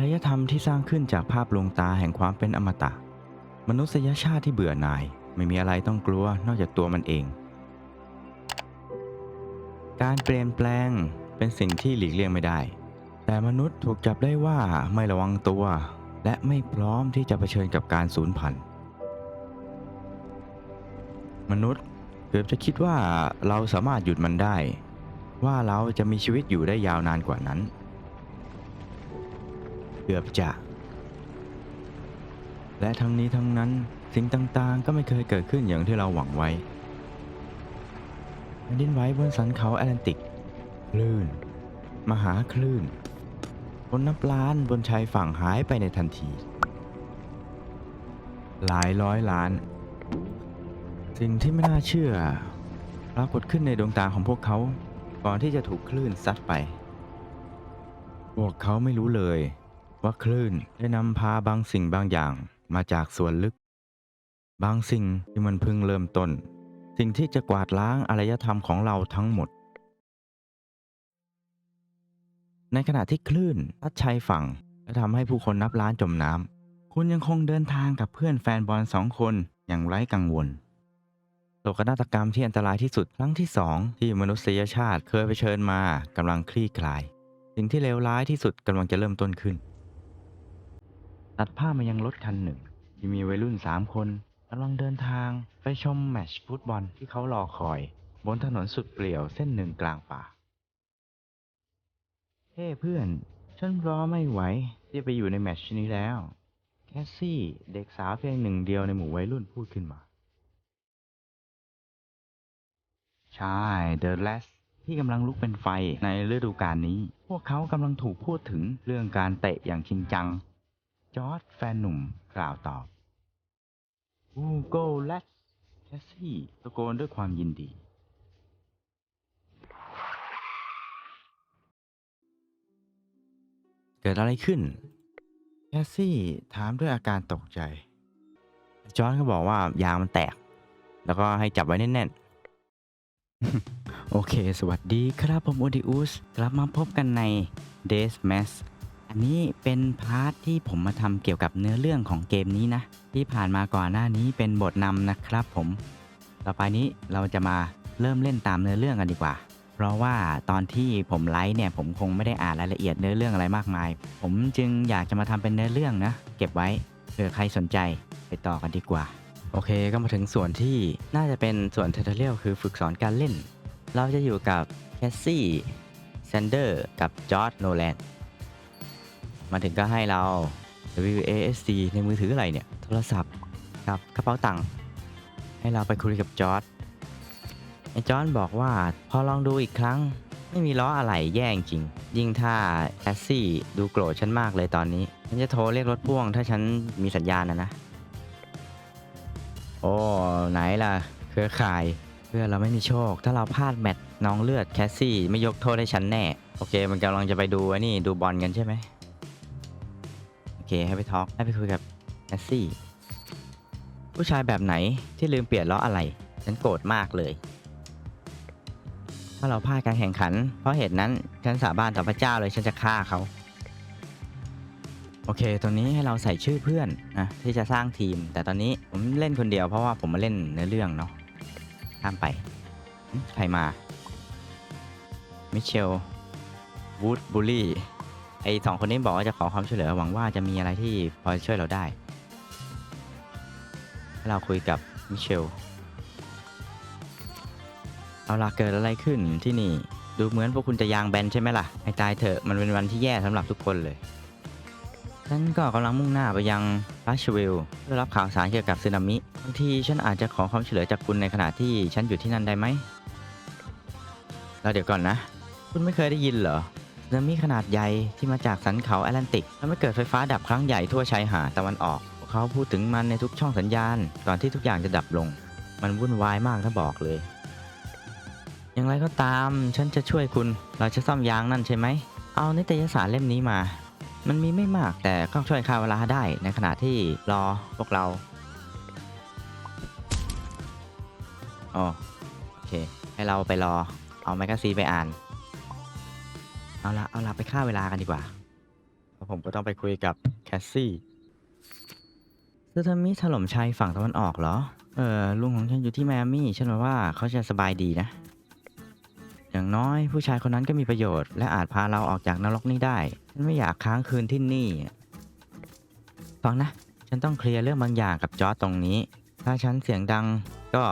ารยธรรมที่สร้างขึ้นจากภาพลวงตาแห่งความเป็นอมตะ มนุษยชาติที่เบื่อหน่าย ไม่มีอะไรต้องกลัวนอกจากตัวมันเอง การเปลี่ยนแปลงเป็นสิ่งที่หลีกเลี่ยงไม่ได้ แต่มนุษย์ถูกจับได้ว่าไม่ระวังตัว และไม่พร้อมที่จะเผชิญกับการสูญพันธุ์มนุษย์เกือบจะคิดว่าเราสามารถหยุดมันได้ ว่าเราจะมีชีวิตอยู่ได้ยาวนานกว่านั้น กือบจะ และทั้งนี้ทั้งนั้นสิ่งต่างๆ ก็ไม่เคยเกิดขึ้นอย่างที่เราหวังไว้ดินไหวบนสันเขาแอตแลนติกคลื่น มหาคลื่น บนนับล้านบนชายฝั่งหายไปในทันที หลายร้อยล้าน สิ่งที่ไม่น่าเชื่อ ปรากฏขึ้นในดวงตาของพวกเขา ก่อนที่จะถูกคลื่นซัดไป พวกเขาไม่รู้เลย ว่าคลื่นได้นำพาบางสิ่งบางอย่างมาจากส่วนลึก บางสิ่งที่มันเพิ่งเริ่มต้น สิ่งที่จะกวาดล้างอารยธรรมของเราทั้งหมด ในขณะที่คลื่นพัดชายฝั่งและทำให้ผู้คนนับล้านจมน้ำคุณยังคงเดินทางกับเพื่อนแฟนบอลสองคนอย่างไร้กังวลโศกนาฏกรรมที่อันตรายที่สุดครั้งที่สองที่มนุษยชาติเคยเผชิญมากำลังคลี่คลาย สิ่งที่เลวร้ายที่สุดกำลังจะเริ่มต้นขึ้น ตัดภาพมายังรถคันหนึ่ง ที่มีวัยรุ่นสามคนกำลังเดินทางไปชมแมตช์ฟุตบอลที่เขารอคอย บนถนนสุดเปลี่ยวเส้นหนึ่งกลางป่า เฮ้เพื่อน ฉันรอไม่ไหวที่จะไปอยู่ในแมตช์นี้แล้ว แคสซี่เด็กสาวเพียงหนึ่งเดียวในหมู่วัยรุ่นพูดขึ้นมา ใช่เดอะแลสที่กำลังลุกเป็นไฟในฤดูกาลนี้ พวกเขากำลังถูกพูดถึงเรื่องการเตะอย่างจริงจัง จอร์ดแฟนหนุ่มกล่าวตอบอูโกแลสแคสซี่ตะโกนด้วยความยินดี เกิดอะไรขึ้น แคสซี่ถามด้วยอาการตกใจ จอร์นก็บอกว่ายางมันแตก แล้วก็ให้จับไว้แน่นๆ โอเค สวัสดีครับผมโอดิอุส กลับมาพบกันใน Days m a s อันนี้เป็นพาร์ทที่ผมมาทำเกี่ยวกับเนื้อเรื่องของเกมนี้นะ ที่ผ่านมาก่อนหน้านี้เป็นบทนำนะครับผม ต่อไปนี้เราจะมาเริ่มเล่นตามเนื้อเรื่องกันดีกว่า เพราะว่าตอนที่ผมไลฟ์เนี่ยผมคงไม่ได้อ่านรายละเอียดเนื้อเรื่องอะไรมากมาย ผมจึงอยากจะมาทำเป็นเนื้อเรื่องนะ เก็บไว้เผื่อใครสนใจไปต่อกันดีกว่า โอเคก็มาถึงส่วนที่น่าจะเป็นส่วนเทอร์เรียลคือฝึกสอนการเล่น เราจะอยู่กับแคสซี่แซนเดอร์กับจอร์ดโนแลน มาถึงก็ให้เรา WASD ในมือถืออะไรเนี่ย โทรศัพท์กับกระเป๋าตังค์ให้เราไปคุยกับจอร์ดไอ้จอร์ดบอกว่าพอลองดูอีกครั้ง ไม่มีล้ออะไรแย่จริง ยิ่งถ้าแคสซี่ดูโกรธฉันมากเลยตอนนี้ ฉันจะโทรเรียกรถพ่วงถ้าฉันมีสัญญาณนะนะ โอ้ไหนล่ะ เครือข่ายเพื่อเราไม่มีโชค ถ้าเราพลาดแมตช์น้องเลือดแคสซี่ไม่ยกโทษให้ฉันแน่ โอเค มันกำลังจะไปดูไอ้นี่ดูบอลกันใช่ไหม เคให้ไปทอล์กให้ไปคุยกับแคสซี่ ผู้ชายแบบไหนที่ลืมเปลี่ยนล้ออะไร ฉันโกรธมากเลย ถ้าเราพลาดการแข่งขัน เพราะเหตุนั้นฉันสาบานต่อพระเจ้าเลยฉันจะฆ่าเขา โอเคตรงนี้ให้เราใส่ชื่อเพื่อนนะที่จะสร้างทีม แต่ตอนนี้ผมเล่นคนเดียวเพราะว่าผมมาเล่นเนื้อเรื่องเนาะข้ามไปใครมา มิเชล วูดบูลลี่ ไอสองคนนี้บอกว่าจะขอความช่วยเหลือหวังว่าจะมีอะไรที่พอจะช่วยเราได้ เราคุยกับมิเชล เอาล่ะเกิดอะไรขึ้นที่นี่ ดูเหมือนพวกคุณจะยางแบนใช่ไหมล่ะให้ตายเถอะ มันเป็นวันที่แย่สำหรับทุกคนเลย ฉันก็กำลังมุ่งหน้าไปยังรัชวิลเพื่อรับข่าวสารเกี่ยวกับสึนามิ บางทีฉันอาจจะขอความช่วยเหลือจากคุณในขณะที่ฉันอยู่ที่นั่นได้ไหมแล้วเดี๋ยวก่อนนะ คุณไม่เคยได้ยินเหรอ สึนามิขนาดใหญ่ที่มาจากสันเขาแอตแลนติกทำให้เกิดไฟฟ้าดับครั้งใหญ่ทั่วชายหาดตะวันออก เขาพูดถึงมันในทุกช่องสัญญาณ ก่อนที่ทุกอย่างจะดับลง มันวุ่นวายมากถ้าบอกเลย อย่างไรก็ตามฉันจะช่วยคุณ เราจะซ่อมยางนั่นใช่ไหม เอานิตยสารเล่มนี้มา มันมีไม่มากแต่ก็ช่วยฆ่าเวลาได้ในขณะที่รอพวกเราอ๋อโอเค ให้เราไปรอ เอาแมกกาซีไปอ่าน เอาละเอาละไปฆ่าเวลากันดีกว่าแล้วผมก็ต้องไปคุยกับแคสซี่ซึนามิถล่มชายฝั่งตะวันออกเหรอ เออลุงของฉันอยู่ที่ไมอามี่ฉันว่าเขาจะสบายดีนะ อย่างน้อยผู้ชายคนนั้นก็มีประโยชน์ และอาจพาเราออกจากนรกนี้ได้ ฉันไม่อยากค้างคืนที่นี่ ฟังนะ ฉันต้องเคลียร์เรื่องบางอย่างกับจอร์จตรงนี้ ถ้าฉันเสียงดังก็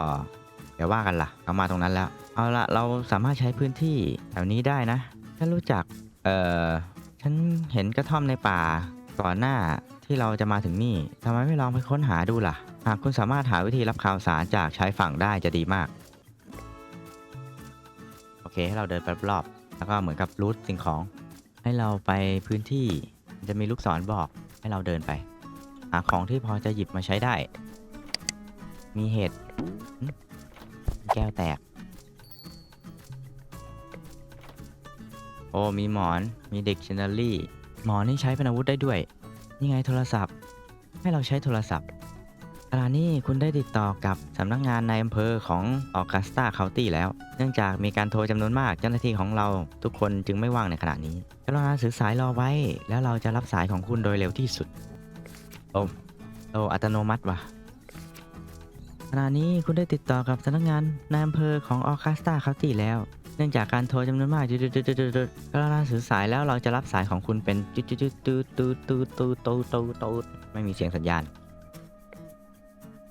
เดี๋ยวว่ากันละ่ะเขามาตรงนั้นแล้ว เอาละเราสามารถใช้พื้นที่แถวนี้ได้นะ ฉันรู้จัก เอ่อ ฉันเห็นกระท่อมในป่าก่อนหน้าที่เราจะมาถึงนี่ทำไมไม่ลองไปค้นหาดูล่ะ หากคุณสามารถหาวิธีรับข่าวสารจากชายฝั่งได้จะดีมาก โอเค ให้เราเดินไปรอบๆแล้วก็เหมือนกับรูทสิ่งของ ให้เราไปพื้นที่จะมีลูกศรบอกให้เราเดินไป หาของที่พอจะหยิบมาใช้ได้ มีเห็ดแก้วแตก โอ้มีหมอน มีเด็กชนารี่ หมอนนี่ใช้เป็นอาวุธได้ด้วย นี่ไงโทรศัพท์ ให้เราใช้โทรศัพท์ขณะนี้คุณได้ติดต่อกับสำนักงานในอำเภอของออกัสตาเคานตี้แล้ว เนื่องจากมีการโทรจำนวนมากเจ้าหน้าที่ของเราทุกคนจึงไม่ว่างในขณะนี้กรุณาสื่อสายรอไว้ แล้วเราจะรับสายของคุณโดยเร็วที่สุด โอ้โอ้อัตโนมัติว่ะขณะนี้คุณได้ติดต่อกับสำนักงานในอำเภอของออคัสตาเคานตี้แล้ว เนื่องจากการโทรจำนวนมากจุดจุดจุดจุดจุดกรุณาสื่อสายแล้วเราจะรับสายของคุณเป็นจุดจุดจุดตูตูตูตูตูตูตูไม่มีเสียงสัญญาณ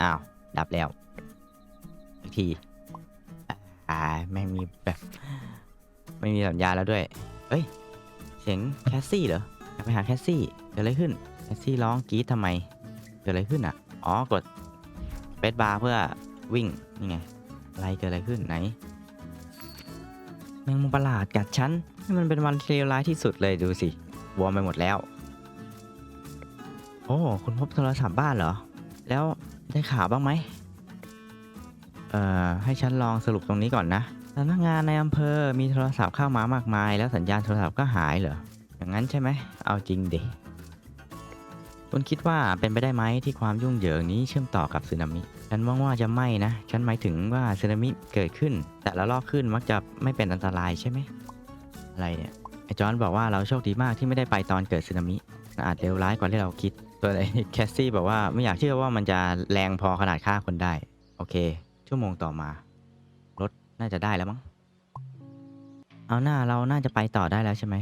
อ้าว ดับแล้วอีกที อ่า ไม่มีแบบ ไม่มีสัญญาณแล้วด้วย เอ้ย เสียงแคสซี่เหรอไปหาแคสซี่ เกิดอะไรขึ้น แคสซี่ร้องกรี๊ดทำไม เกิดอะไรขึ้นอะ อ๋อ กดเบสบาร์เพื่อวิ่ง นี่ไง อะไรเกิดอะไรขึ้นไหน แมงมุมประหลาดกัดฉันนี่มันเป็นวันเลวร้ายที่สุดเลยดูสิวอร์มไปหมดแล้ว โอ้คุณพบโทรศัพท์บ้านเหรอ แล้วได้ข่าวบ้างไหมเอ่อให้ฉันลองสรุปตรงนี้ก่อนนะสำนักงานในอำเภอมีโทรศัพท์เข้ามามากมาย แล้วสัญญาณโทรศัพท์ก็หายเหรออย่างนั้นใช่ไหมเอาจริงดิคุณคิดว่าเป็นไปได้ไหมที่ความยุ่งเหยิงนี้เชื่อมต่อกับสึนามิ ฉันว่าว่าจะไม่นะ ฉันหมายถึงว่าสึนามิเกิดขึ้น แต่ละรอบขึ้นมักจะไม่เป็นอันตรายใช่ไหม อะไรเนี่ย ไอจอนบอกว่าเราโชคดีมากที่ไม่ได้ไปตอนเกิดสึนามิ อาจเลวร้ายกว่าที่เราคิด ตัวไอแคสซี่บอกว่าไม่อยากเชื่อว่ามันจะแรงพอขนาดฆ่าคนได้ โอเค ชั่วโมงต่อมา รถน่าจะได้แล้วมั้ง เอาหน้าเราน่าจะไปต่อได้แล้วใช่ไหม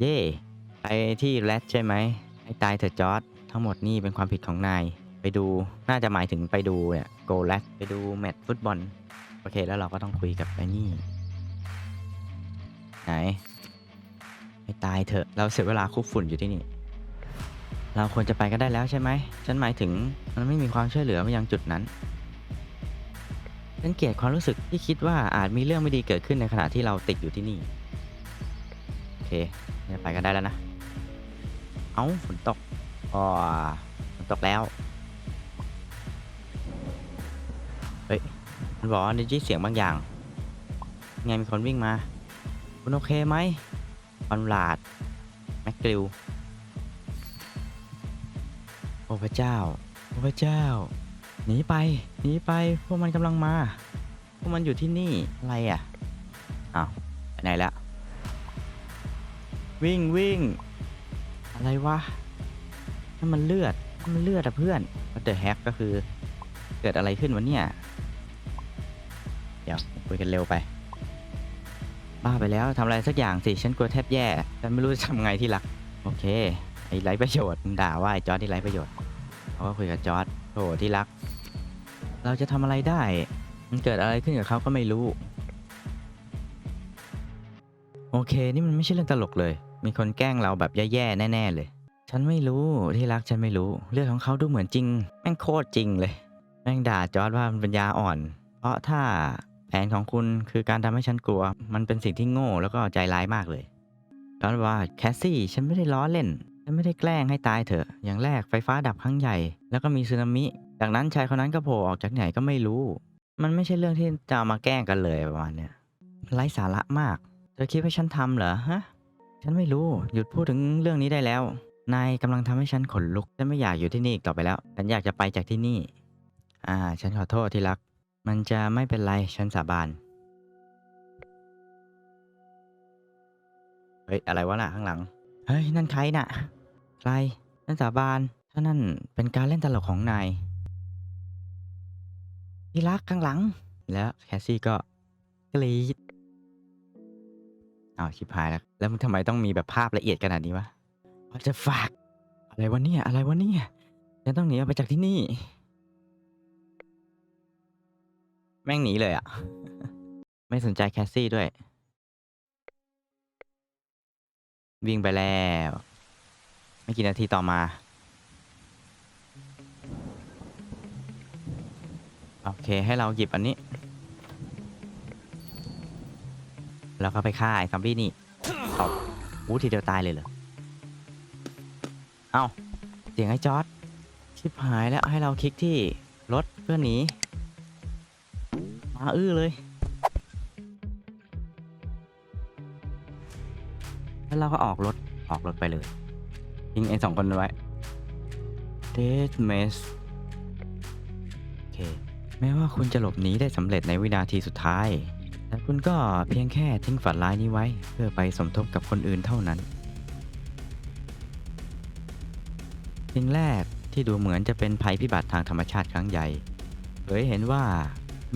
เย่ไปที่แรดใช่ไหมให้ตายเถอะจอร์ดทั้งหมดนี่เป็นความผิดของนาย ไปดูน่าจะหมายถึงไปดูเนี่ยโกแลดไปดูแมตช์ฟุตบอล โอเค แล้วเราก็ต้องคุยกับไอ้นี่ ไหนให้ตายเถอะ เราเสียเวลาคุกฝุ่นอยู่ที่นี่ เราควรจะไปก็ได้แล้วใช่ไหม ฉันหมายถึงมันไม่มีความช่วยเหลือมายังจุดนั้นฉันเกลียดความรู้สึกที่คิดว่าอาจมีเรื่องไม่ดีเกิดขึ้นในขณะที่เราติดอยู่ที่นี่ โอเคไปกันได้แล้วนะ เอ้าฝนตกอ๋อฝนตกแล้ว มันบอกว่าได้ยินเสียงบางอย่าง ไงมีคนวิ่งมา คุณโอเคไหมคอนราด แม็กกลิว โอ้พระเจ้า โอ้พระเจ้า หนีไป หนีไป พวกมันกำลังมา พวกมันอยู่ที่นี่ อะไรอะ อ้าว ไปไหนละ วิ่งวิ่ง อะไรวะนั่นมันเลือด มันเลือดอะเพื่อนวั t เ e อ heck ก็คือ เกิดอะไรขึ้นวะเนี่ย คุยกันเร็วไป บ้าไปแล้วทำอะไรสักอย่างสิ ฉันกลัวแทบแย่ ฉันไม่รู้จะทำไงที่รัก โอเค ไอ้ไร้ประโยชน์มึงด่าว่าไอ้จอร์ดที่ไร้ประโยชน์เขาก็คุยกับจอร์ดโถที่รัก เราจะทำอะไรได้ มันเกิดอะไรขึ้นกับเขาก็ไม่รู้ โอเค นี่มันไม่ใช่เรื่องตลกเลย มีคนแกล้งเราแบบแย่ๆแน่ๆเลย ฉันไม่รู้ที่รักฉันไม่รู้ เรื่องของเขาดูเหมือนจริง แม่งโคตรจริงเลย แม่งด่าจอร์ดว่ามันปัญญาอ่อน เพราะถ้า ผนของคุณคือการทำให้ฉันกลัว มันเป็นสิ่งที่โง่แล้วก็ใจร้ายมากเลยจอร์ดบอกว่าแคสซี่ฉันไม่ได้ล้อเล่น ฉันไม่ได้แกล้งให้ตายเถอะ อย่างแรกไฟฟ้าดับครั้งใหญ่ แล้วก็มีสึนามิ จากนั้นชายคนนั้นก็โผล่ออกจากไหนก็ไม่รู้ มันไม่ใช่เรื่องที่จะามาแกล้งกันเลยประมาณเนี้ยไร้สาระมาก เธอคิดว่าฉันทำเหรอฮะ ฉันไม่รู้ หยุดพูดถึงเรื่องนี้ได้แล้ว นายกำลังทำให้ฉันขนลุก ฉันไม่อยากอยู่ที่นี่อีกต่อไปแล้ว ฉันอยากจะไปจากที่นี่ อ่า ฉันขอโทษที่รัก มันจะไม่เป็นไร ฉันสาบาน เฮ้ย อะไรวะน่ะข้างหลัง เฮ้ย นั่นใครน่ะ ใคร นั่นสาบาน ถ้านั่นเป็นการเล่นตลกของนาย ที่รักข้างหลัง แล้วแคสซี่ก็กรีดอ้าวชิบหายแล้ว แล้วมันทำไมต้องมีแบบภาพละเอียดขนาดนี้วะว่าจะฝาก อะไรวะเนี่ย อะไรวะเนี่ย ฉันต้องหนีออกไปจากที่นี่ แม่งหนีเลยอะ ไม่สนใจแคสซี่ด้วย วิ่งไปแล้ว ไม่กี่นาทีต่อมาโอเคให้เราหยิบอันนี้ แล้วก็ไปฆ่าไอ้ซอมบี้นี่ตบอู้ทีเดียวตายเลยเหรอ เอ้า เสียงไอ้จอร์ดชิบหายแล้วให้เราคลิกที่รถเพื่อหนีาอื้อเลย แล้วเราก็ออกรถ ออกรถไปเลย ทิ้งไอ้สองคนไว้ Dead Mess โอเค แม้ว่าคุณจะหลบหนีได้สำเร็จในวินาทีสุดท้าย แต่คุณก็เพียงแค่ทิ้งฝันร้ายนี้ไว้ เพื่อไปสมทบกับคนอื่นเท่านั้น สิ่งแรกที่ดูเหมือนจะเป็นภัยพิบัติทางธรรมชาติครั้งใหญ่เผยเห็นว่า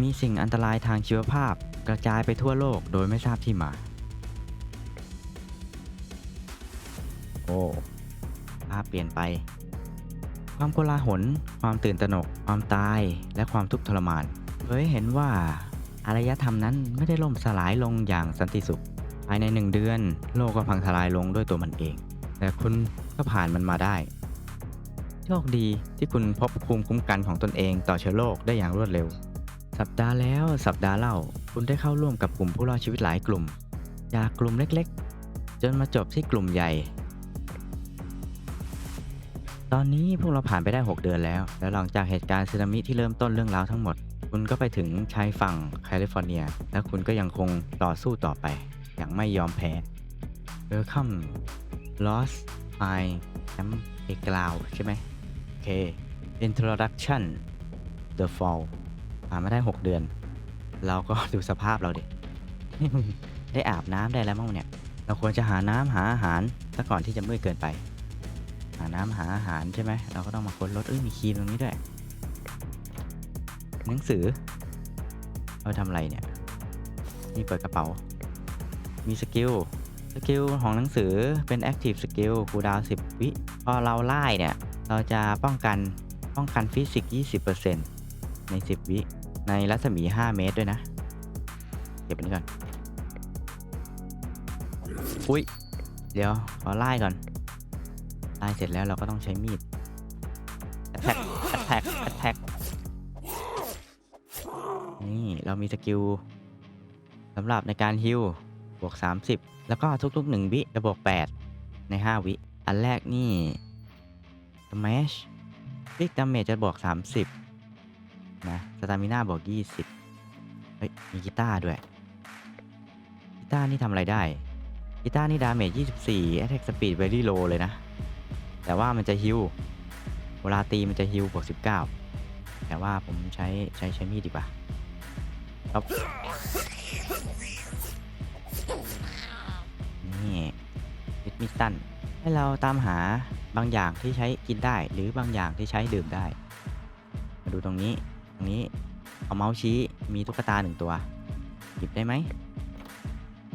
มีสิ่งอันตรายทางชีวภาพกระจายไปทั่วโลกโดยไม่ทราบที่มา โอ้ภาพเปลี่ยนไป ความโกลาหล ความตื่นตระหนก ความตาย และความทุกข์ทรมานเผยเห็นว่าอารยธรรมนั้นไม่ได้ล่มสลายลงอย่างสันติสุข ภายในหนึ่งเดือน โลกก็พังทลายลงด้วยตัวมันเอง แต่คุณก็ผ่านมันมาได้ โชคดีที่คุณพบภูมิคุ้มกันของตนเองต่อเชื้อโรคได้อย่างรวดเร็ว สัปดาห์แล้วสัปดาห์เล่า คุณได้เข้าร่วมกับกลุ่มผู้รอดชีวิตหลายกลุ่ม จากกลุ่มเล็กๆ จนมาจบที่กลุ่มใหญ่ ตอนนี้พวกเราผ่านไปได้ 6 เดือนแล้ว แล้วหลังจากเหตุการณ์สึนามิที่เริ่มต้นเรื่องราวทั้งหมด คุณก็ไปถึงชายฝั่งแคลิฟอร์เนีย และคุณก็ยังคงต่อสู้ต่อไป อย่างไม่ยอมแพ้ Welcome Lost I Camp a g r o u n d ใช่ไหมโอเค Introduction The Fall ผ่านมาได้6เดือน เราก็ดูสภาพเราดิได้อาบน้ำได้แล้วมั้งเนี่ย เราควรจะหาน้ำหาอาหารซะก่อนที่จะมืดเกินไป หาน้ำหาอาหารใช่ไหมเราก็ต้องมาค้นรถเอ้ยมีคีย์ตรงนี้ด้วยหนังสือเอาทำอะไรเนี่ยนี่เปิดกระเป๋า มีสกิลสกิลของหนังสือเป็น Active Skill คูดาวน์10วิพอเราไล่เนี่ย เราจะป้องกันป้องกันฟิสิกส์20%ใน 10 วิ ในรัศมี 5 เมตรด้วยนะ เก็บอันนี้ก่อน อุ้ย เดี๋ยว ขอไล่ก่อน ไล่เสร็จแล้วเราก็ต้องใช้มีด attack attack attack นี่เรามีสกิลสำหรับในการฮิลบวก 30 แล้วก็ทุกๆ 1 วิจะบวก 8 ใน 5 วิ อันแรกนี่ smash big damage จะบวก 30 นะสตามิน่าบวก20เฮ้ย มีกีตาร์ด้วย กีตาร์นี่ทำอะไรได้ กีตาร์นี่ดาเมจ24 attack speed very low เลยนะ แต่ว่ามันจะฮิลเวลาตีมันจะฮิลบวก19แต่ว่าผมใช้ใช้ใช้มีดดีกว่าครับนี่มิดมิสตันให้เราตามหาบางอย่างที่ใช้กินได้ หรือบางอย่างที่ใช้ดื่มได้ มาดูตรงนี้ ตรงนี้เอาเมาส์ชี้มีตุ๊กตาหนึ่งตัว หยิบได้ไหม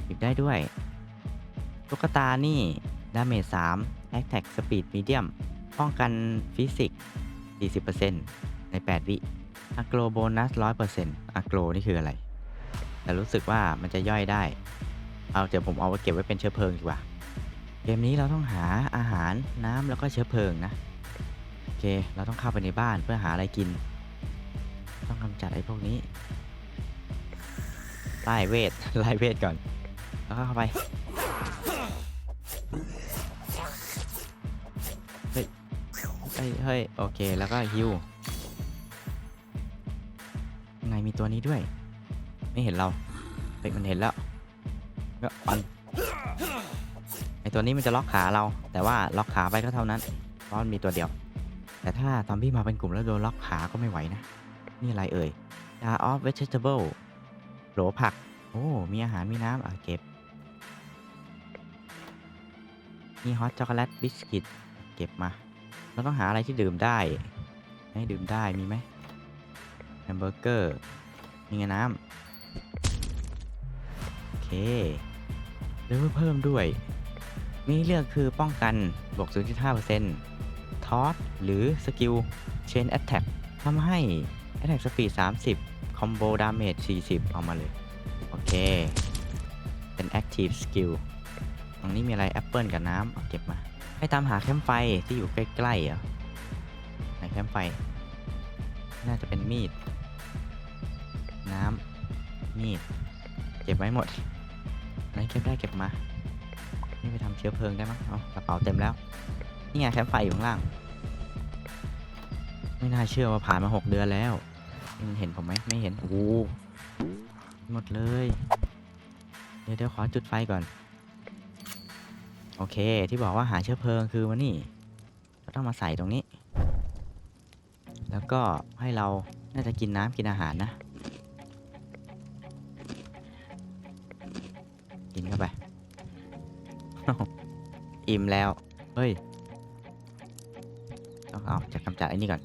หยิบได้ด้วย ตุ๊กตานี่ดาเมจ3 a t t a c k Speed Medium ป้องกันฟิสิกส์40%ใน 8 วิอะโกรโบนัส 100%อะโกรนี่คืออะไร แต่รู้สึกว่ามันจะย่อยได้ เอาเดี๋ยวผมเอาไว้เก็บไว้เป็นเชื้อเพลิงดีกว่า เกมนี้เราต้องหาอาหารน้ำแล้วก็เชื้อเพลิงนะ โอเค เราต้องเข้าไปในบ้านเพื่อหาอะไรกิน กำจัดไอ้พวกนี้ไล่เวทไล่เวทก่อน แล้วก็เข้าไปเฮ้ยเฮ้ยโอเคแล้วก็ฮิวข้างมีตัวนี้ด้วย ไม่เห็นเราเฮ้ยมันเห็นแล้วก็ปันไอตัวนี้มันจะล็อกขาเรา แต่ว่าล็อกขาไปก็เท่านั้นเพราะมันมีตัวเดียว แต่ถ้าตอมบี้มาเป็นกลุ่มแล้วโดนล็อกขาก็ไม่ไหวนะ นี่อะไรเอ่ยยาออฟเวจเ a เบิลโหลผัก โอ้ มีอาหารมีน้ำอะเก็บ มีฮอตช็อกโกแลตบิสกิต เก็บมา เราต้องหาอะไรที่ดื่มได้ ให้ดื่มได้มีไหมแฮมเบอร์เกอร์มีไงน้ำโอเคเลเวลเพิ่มด้วย มีเลือกคือป้องกันบวก 0.5%ทอสหรือสกิล Chain Attack ทำให้ Attack Speed 30 Combo Damage 40 เอามาเลย โอเค เป็น Active Skill ตรงนี้มีอะไรแอปเปิลกับน้ำเอาเก็บมา ให้ตามหาแคมไฟที่อยู่ใกล้ๆอะไหนแคมไฟ น่าจะเป็นมีด น้ำ มีด เก็บไว้หมดไหนเก็บได้เก็บมา นี่ไปทำเชื้อเพลิงได้มั้งเอากระเป๋าเต็มแล้ว นี่ไงแคมไฟอยู่ข้างล่าง ไม่น่าเชื่อว่าผ่านมาหกเดือนแล้ว มันเห็นผมไหมไม่เห็น โอ้โหหมดเลย เดี๋ยวเดี๋ยวขอจุดไฟก่อน โอเค ที่บอกว่าหาเชื้อเพลิงคือวันนี้เราต้องมาใส่ตรงนี้ แล้วก็ให้เรา น่าจะกินน้ำกินอาหารนะ กินเข้าไป อิ่มแล้ว เฮ้ย ต้องเอาจะกำจัดไอ้นี่ก่อน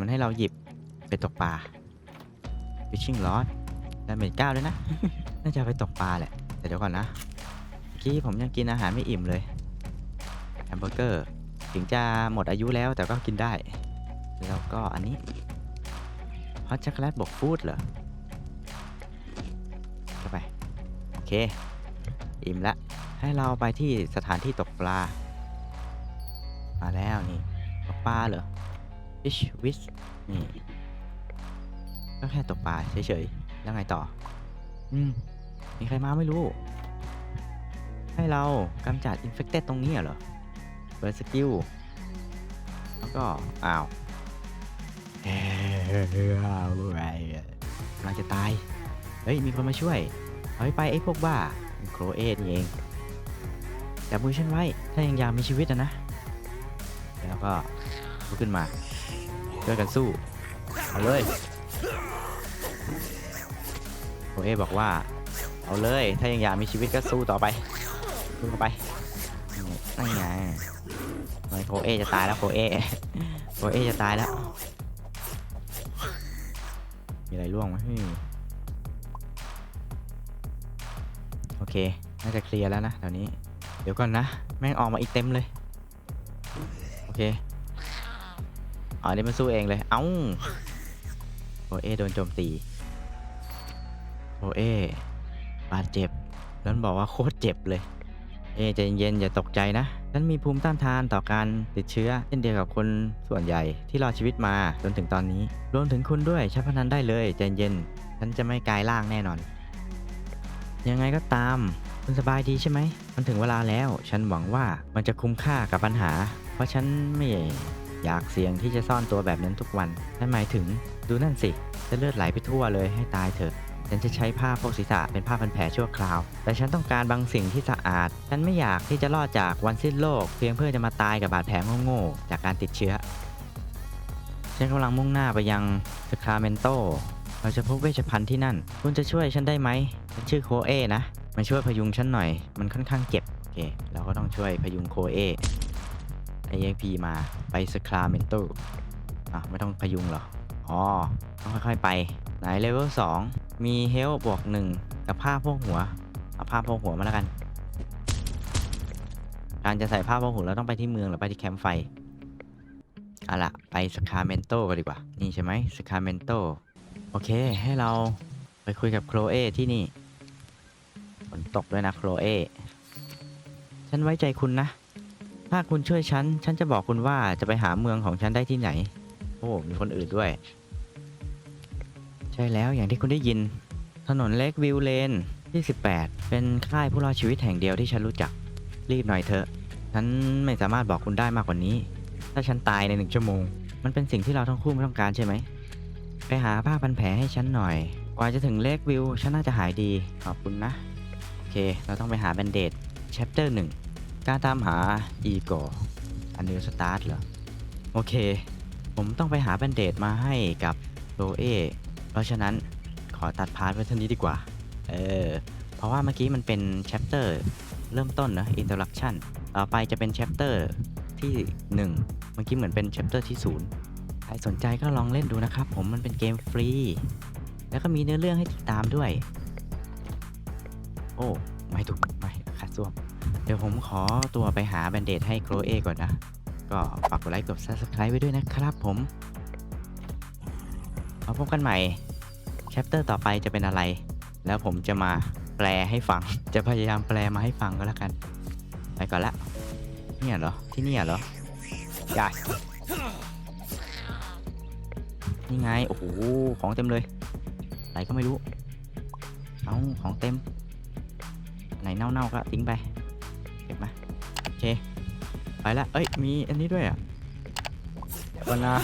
มันให้เราหยิบไปตกปลา fishing rod ดาเมจเก้าเลยนะ น่าจะไปตกปลาแหละ แต่เดี๋ยวก่อนนะเมื่อกี้ผมยังกินอาหารไม่อิ่มเลยแฮมเบอร์เกอร์ ถึงจะหมดอายุแล้วแต่ก็กินได้ แล้วก็อันนี้ฮอตช็อกโกแลตบวกฟูดเหรอเข้าไป โอเค อิ่มละ ให้เราไปที่สถานที่ตกปลา มาแล้วนี่ ตกปลาเหรอ fish with นี่ก็แค่ตกปลาเฉยๆ แล้วไงต่อ อืม มีใครมาไม่รู้ ให้เรากำจัด infected ตรงนี้เหรอ เปิดสกิล แล้วก็ อ้าวเอ้ยอะไรอะกำลังจะตาย เฮ้ย มีคนมาช่วย เอาไปไปไอ้พวกบ้า โครเอทนี่เองจับมือฉันไว้ ถ้ายังอยากมีชีวิตอะนะ แล้วก็ลุ กขึ้นมาช่วยกันสู้เอาเลยโคเอบอกว่า เอาเลย ถ้ายังอยากมีชีวิตก็สู้ต่อไปสู้ไปนั่นไงโคเอจะตายแล้วโคเอโคเอจะตายแล้ว มีอะไรร่วงไหมโอเค น่าจะเคลียร์แล้วนะแถวนี้ เดี๋ยวก่อนนะ แม่งออกมาอีกเต็มเลย โอเค อ๋อนี่มันสู้เองเลย เอ้าโอเอโดนโจมตีโอเอบาดเจ็บ แล้วมันบอกว่าโคตรเจ็บเลย เอใจเย็นๆอย่าตกใจนะฉันมีภูมิต้านทานต่อการติดเชื้อเช่นเดียวกับคนส่วนใหญ่ที่รอชีวิตมาจนถึงตอนนี้ รวมถึงคุณด้วยใช้พนันได้เลยใจเย็นฉันจะไม่กลายร่างแน่นอน ยังไงก็ตามคุณสบายดีใช่ไหม มันถึงเวลาแล้ว ฉันหวังว่ามันจะคุ้มค่ากับปัญหา เพราะฉันไม่ อยากเสี่ยงที่จะซ่อนตัวแบบนั้นทุกวัน นั่นหมายถึง ดูนั่นสิจะเลือดไหลไปทั่วเลยให้ตายเถอะ ฉันจะใช้ผ้าโพกศีรษะเป็นผ้าพันแผลชั่วคราว แต่ฉันต้องการบางสิ่งที่สะอาด ฉันไม่อยากที่จะรอดจากวันสิ้นโลก เพียงเพื่อจะมาตายกับบาดแผลโง่ๆจากการติดเชื้อ ฉันกำลังมุ่งหน้าไปยังสคราเมนโต เราจะพบเวชภัณฑ์ที่นั่น คุณจะช่วยฉันได้ไหมฉันชื่อโคเอนะมาช่วยพยุงฉันหน่อย มันค่อนข้างเจ็บ โอเค เราก็ต้องช่วยพยุงโคเอ ไอเอ็กพีมาไปสคราเมนโตอะไม่ต้องพยุงหรอ อ๋อ ต้องค่อยๆไป ไหนเลเวล2มีเฮลบวก1กับผ้าโพกหัว เอาผ้าโพกหัวมาแล้วกัน การจะใส่ผ้าโพกหัวเราต้องไปที่เมืองหรือไปที่แคมป์ไฟเอาละไปสคาเมนโตกันดีกว่า นี่ใช่ไหมสคาเมนโตโอเค ให้เราไปคุยกับโคลเอที่นี่ฝนตกด้วยนะโคลเอ ฉันไว้ใจคุณนะ ถ้าคุณช่วยฉัน ฉันจะบอกคุณว่าจะไปหาเมืองของฉันได้ที่ไหน โอ้ มีคนอื่นด้วย ใช่แล้วอย่างที่คุณได้ยิน ถนนเล็กวิวเลนที่18 เป็นค่ายผู้รอดชีวิตแห่งเดียวที่ฉันรู้จัก รีบหน่อยเถอะ ฉันไม่สามารถบอกคุณได้มากกว่านี้ ถ้าฉันตายในหนึ่งชั่วโมง มันเป็นสิ่งที่เราทั้งคู่ไม่ต้องการใช่ไหม ไปหาผ้าพันแผลให้ฉันหน่อย กว่าจะถึงเลกวิว ฉันน่าจะหายดี ขอบคุณนะ โอเค เราต้องไปหาแบนเดด chapter 1 การตามหาอีโกอันนิวสตาร์ทเหรอ โอเค ผมต้องไปหาแบนเดดมาให้กับโรเอเพราะฉะนั้นขอตัดพาร์ทไว้เท่านี้ดีกว่า เออ เพราะว่าเมื่อกี้มันเป็น chapter เริ่มต้นนะ introduction ต่อไปจะเป็น chapter ที่ 1 เมื่อกี้เหมือนเป็น chapter ที่ 0 ใครสนใจก็ลองเล่นดูนะครับ ผมมันเป็นเกมฟรี แล้วก็มีเนื้อเรื่องให้ติดตามด้วย โอ้ ไม่ถูก ไม่ขัดซ่วม เดี๋ยวผมขอตัวไปหาแบนเดดให้โครเอก่อนนะ ก็ฝากกดไลค์กด subscribe ไว้ด้วยนะครับผม เอาพบกันใหม่แชปเตอร์ต่อไปจะเป็นอะไร แล้วผมจะมาแปลให้ฟัง จะพยายามแปลมาให้ฟังก็แล้วกัน ไปก่อนละเนี่ยเหรอ ที่เนี่ยเหรออย่านี่ไง โอ้โห ของเต็มเลย อะไรก็ไม่รู้ เอาของเต็ม ไหนเน่าๆก็ทิ้งไป ก็บมาโอเค ไปละ เอ้ย มีอันนี้ด้วยอะเดี๋ยวก่อนนะ